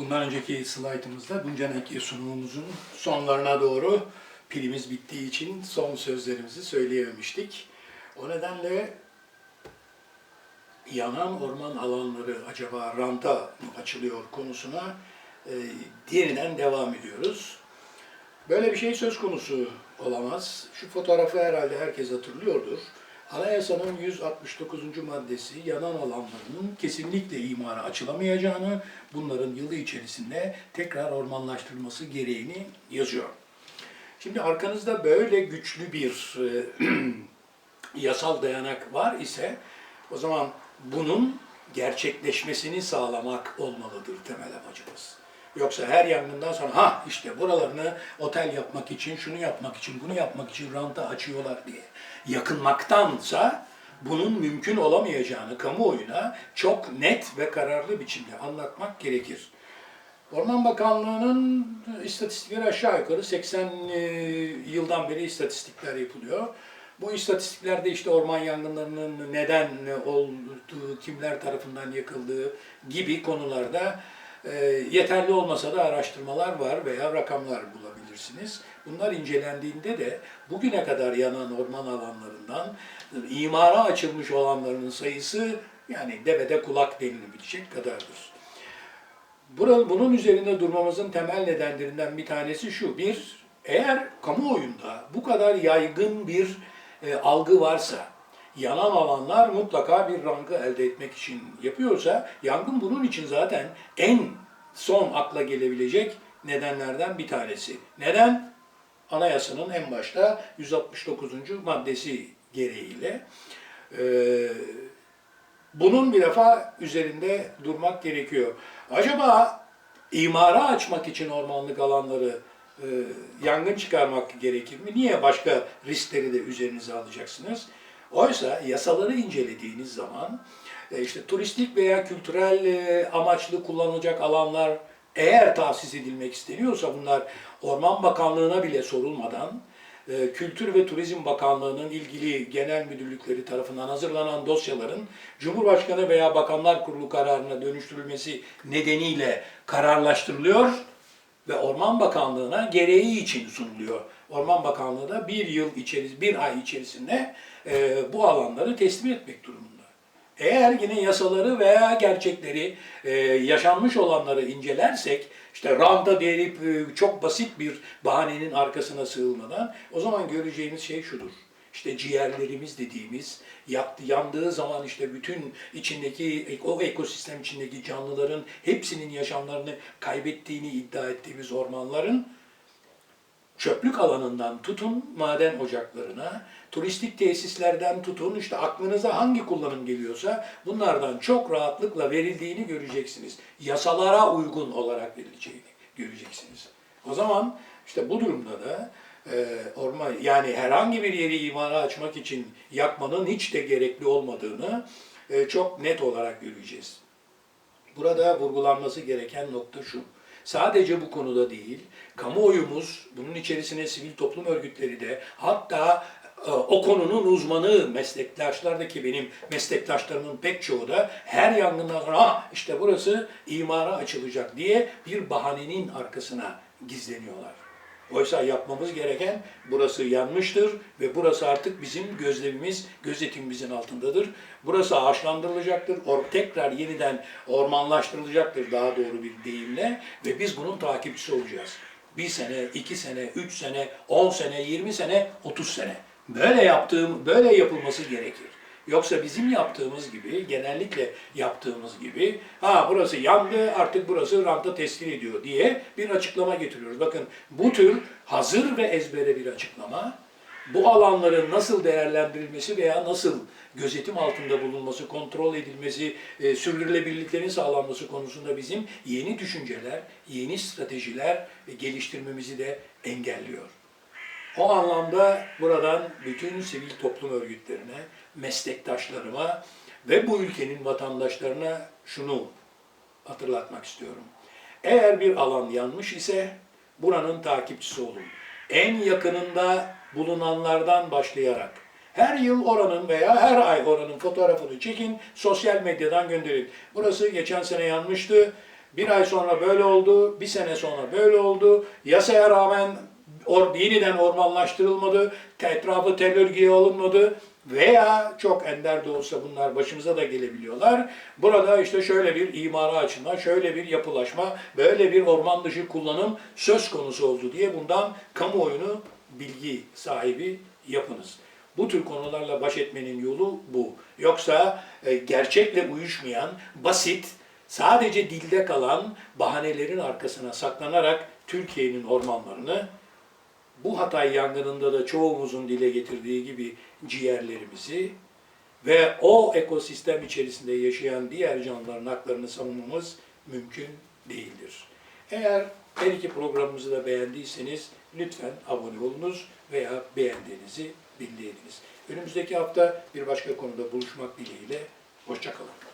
Bundan önceki slaytımızda bundan önceki sunumumuzun sonlarına doğru pilimiz bittiği için son sözlerimizi söyleyememiştik. O nedenle yanan orman alanları acaba ranta mı açılıyor konusuna e, yeniden devam ediyoruz. Böyle bir şey söz konusu olamaz. Şu fotoğrafı herhalde herkes hatırlıyordur. Anayasanın 169. maddesi yanan alanlarının kesinlikle imara açılamayacağını, bunların yılı içerisinde tekrar ormanlaştırılması gereğini yazıyor. Şimdi arkanızda böyle güçlü bir e, yasal dayanak var ise o zaman bunun gerçekleşmesini sağlamak olmalıdır temel amacımız. Yoksa her yangından sonra ha işte buralarını otel yapmak için, şunu yapmak için, bunu yapmak için ranta açıyorlar diye yakınmaktansa bunun mümkün olamayacağını kamuoyuna çok net ve kararlı biçimde anlatmak gerekir. Orman Bakanlığı'nın istatistikleri aşağı yukarı 80 e, yıldan beri istatistikler yapılıyor. Bu istatistiklerde işte orman yangınlarının neden olduğu, kimler tarafından yakıldığı gibi konularda e, yeterli olmasa da araştırmalar var veya rakamlar bulabilirsiniz. Bunlar incelendiğinde de bugüne kadar yanan orman alanlarından imara açılmış olanların sayısı yani devede kulak denilebilecek kadardır. Bunun üzerinde durmamızın temel nedenlerinden bir tanesi şu. Bir, eğer kamuoyunda bu kadar yaygın bir e, algı varsa, yanan alanlar mutlaka bir rangı elde etmek için yapıyorsa, yangın bunun için zaten en son akla gelebilecek nedenlerden bir tanesi. Neden? Anayasanın en başta 169. maddesi gereğiyle. E, bunun bir defa üzerinde durmak gerekiyor. Acaba imara açmak için ormanlık alanları e, yangın çıkarmak gerekir mi? Niye başka riskleri de üzerinize alacaksınız? Oysa yasaları incelediğiniz zaman e, işte turistik veya kültürel e, amaçlı kullanılacak alanlar eğer tahsis edilmek isteniyorsa bunlar Orman Bakanlığı'na bile sorulmadan e, Kültür ve Turizm Bakanlığı'nın ilgili genel müdürlükleri tarafından hazırlanan dosyaların Cumhurbaşkanı veya Bakanlar Kurulu kararına dönüştürülmesi nedeniyle kararlaştırılıyor ve Orman Bakanlığı'na gereği için sunuluyor. Orman Bakanlığı da bir yıl içerisinde, bir ay içerisinde e, bu alanları teslim etmek durumunda. Eğer yine yasaları veya gerçekleri, e, yaşanmış olanları incelersek, işte ranta deyip e, çok basit bir bahanenin arkasına sığılmadan, o zaman göreceğimiz şey şudur. İşte ciğerlerimiz dediğimiz, yaktı, yandığı zaman işte bütün içindeki, o ekosistem içindeki canlıların hepsinin yaşamlarını kaybettiğini iddia ettiğimiz ormanların çöplük alanından tutun maden ocaklarına, turistik tesislerden tutun işte aklınıza hangi kullanım geliyorsa bunlardan çok rahatlıkla verildiğini göreceksiniz. Yasalara uygun olarak verileceğini göreceksiniz. O zaman işte bu durumda da orman yani herhangi bir yeri imara açmak için yakmanın hiç de gerekli olmadığını e, çok net olarak göreceğiz. Burada vurgulanması gereken nokta şu. Sadece bu konuda değil, kamuoyumuz, bunun içerisine sivil toplum örgütleri de, hatta e, o konunun uzmanı meslektaşlardaki benim meslektaşlarımın pek çoğu da her yangından sonra ah işte burası imara açılacak diye bir bahanenin arkasına gizleniyorlar. Oysa yapmamız gereken burası yanmıştır ve burası artık bizim gözlemimiz, gözetimimizin altındadır. Burası ağaçlandırılacaktır, or tekrar yeniden ormanlaştırılacaktır daha doğru bir deyimle ve biz bunun takipçisi olacağız. Bir sene, iki sene, üç sene, on sene, yirmi sene, otuz sene. Böyle yaptığım, böyle yapılması gerekir. Yoksa bizim yaptığımız gibi, genellikle yaptığımız gibi, ha burası yandı artık burası ranta teslim ediyor diye bir açıklama getiriyoruz. Bakın bu tür hazır ve ezbere bir açıklama, bu alanların nasıl değerlendirilmesi veya nasıl gözetim altında bulunması, kontrol edilmesi, e, sürdürülebilirliklerin sağlanması konusunda bizim yeni düşünceler, yeni stratejiler e, geliştirmemizi de engelliyor. O anlamda buradan bütün sivil toplum örgütlerine, meslektaşlarıma ve bu ülkenin vatandaşlarına şunu hatırlatmak istiyorum. Eğer bir alan yanmış ise buranın takipçisi olun. En yakınında bulunanlardan başlayarak her yıl oranın veya her ay oranın fotoğrafını çekin, sosyal medyadan gönderin. Burası geçen sene yanmıştı, Bir ay sonra böyle oldu, bir sene sonra böyle oldu. Yasaya rağmen or, yeniden ormanlaştırılmadı, etrafı tel örgüye alınmadı veya çok ender de olsa bunlar başımıza da gelebiliyorlar. Burada işte şöyle bir imara açılma, şöyle bir yapılaşma, böyle bir orman dışı kullanım söz konusu oldu diye bundan kamuoyunu bilgi sahibi yapınız. Bu tür konularla baş etmenin yolu bu. Yoksa e, gerçekle uyuşmayan, basit, sadece dilde kalan bahanelerin arkasına saklanarak Türkiye'nin ormanlarını bu Hatay yangınında da çoğumuzun dile getirdiği gibi ciğerlerimizi ve o ekosistem içerisinde yaşayan diğer canlıların haklarını savunmamız mümkün değildir. Eğer her iki programımızı da beğendiyseniz lütfen abone olunuz veya beğendiğinizi bildiriniz. Önümüzdeki hafta bir başka konuda buluşmak dileğiyle. Hoşçakalın.